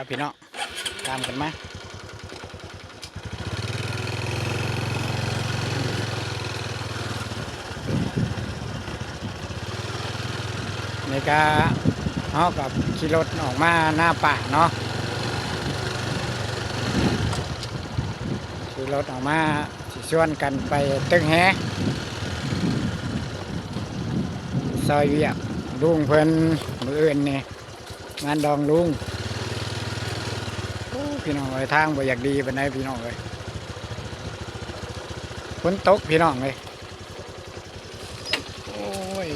ครับพี่น้องตามกันมาในกาเขากับขี่รถออกมาหน้าป่าเนาะขี่รถออกมาสิชวนกันไปตึงแฮซอยเวียกลุงเพิ่นมืออื่นนี่งานดองลุง พี่น้องเลยทางบ่อยากดีไปไหนพี่น้องเลยฝนตกพี่น้องเลยโอ้ย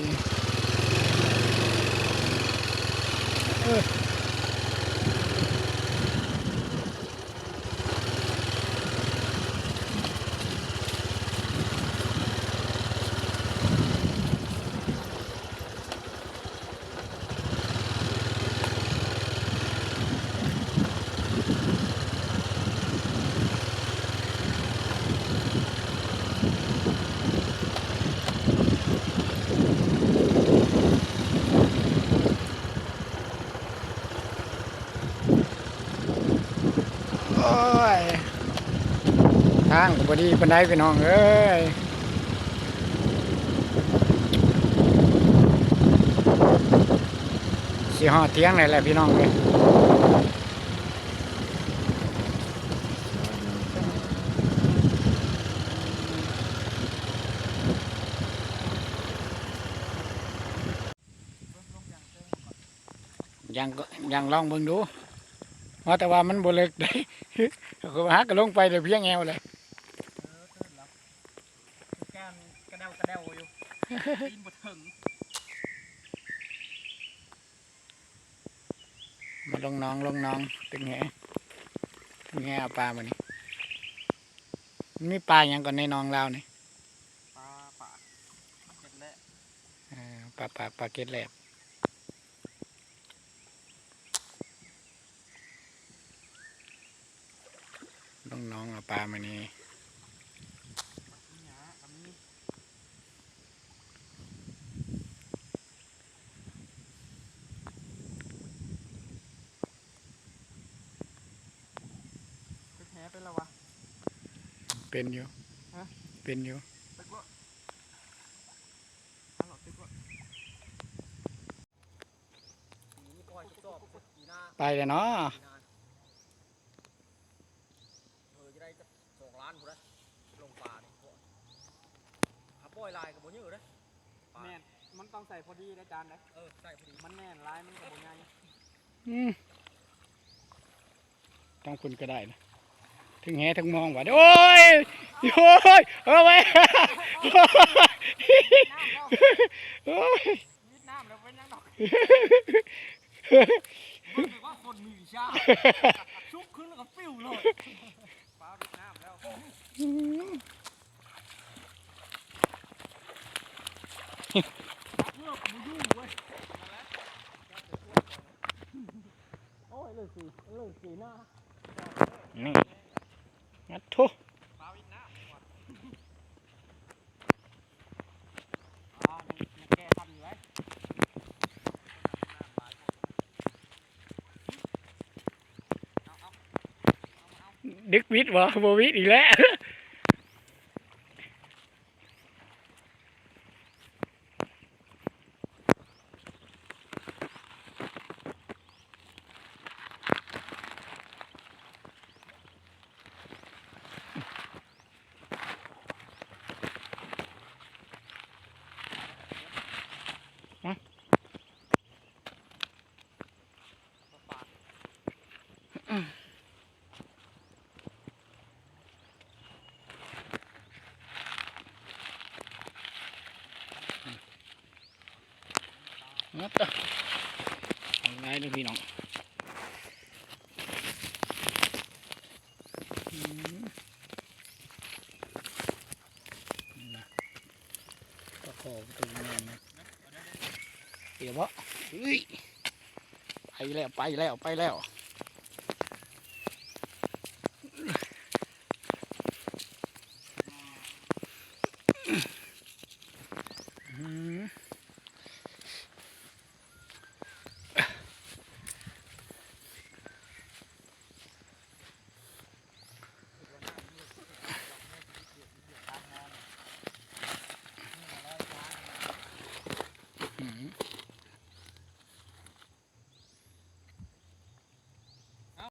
ทางก็บดีปานใดพี่น้องเอ้ยสิฮอเทียงเลยแหละพี่น้องเอ้ยยังยังลองเบิ่งดูว่าแต่ว่ามันบ่เลิกได้ก็หักก็ลงไปเดี๋ยวเพียงแอวเลย แก้มกระเดวกระเดว อยู่ตีนบดถึงมาลงน้องลงน้องตึงแหตึงแหเอาปลามานี่มันมีปลาอย่างก่อนในน้องเรานี่ปลาป่าเจ็ดแล้ปลาปลาปลาเก็ดแหลบลงน้องเอาปลามานี่ หยาอันนี้ไปแพ้ไปแล้ววะ เป็นอยู่ฮะเป็นอยู่ตึกวะเอาหลอดตึกวะนี่ปล่อยจอบๆปีหน้าไปเลยเนาะปีหน้าเออจะได้จะสองล้านกูได้ลงป่านี่พวกหาปล่อยลายกับบ่เยอะเด้ปลาแม่นมันต้องใส่พอดีนะจานนะเออใส่พอดีมันแน่นลายมันกับบง่ายอืมต้องคุณก็ได้นะ ถึงแหถึงมองว่าโอ้ยโอ้ยเอาไว้โอ้ยดน้ำแล้วเป็นยังดอกว่าคนมีชาชุบขึ้นแล้วก็ฟิวเลยปลาวิดน้ำแล้วเลือมูยู่เว้ยโอ้ยเลยสิเลยสิหน้านี่ งัดทุกดึกวิทย์วะโบวิทย์อีกแล้ว งัดต่ออาไงเด้อพี่น้องอืมนี่นะขอประตูแม่นนะเดี๋ยววะเฮ้ยไปแล้วไปแล้วไปแล้ว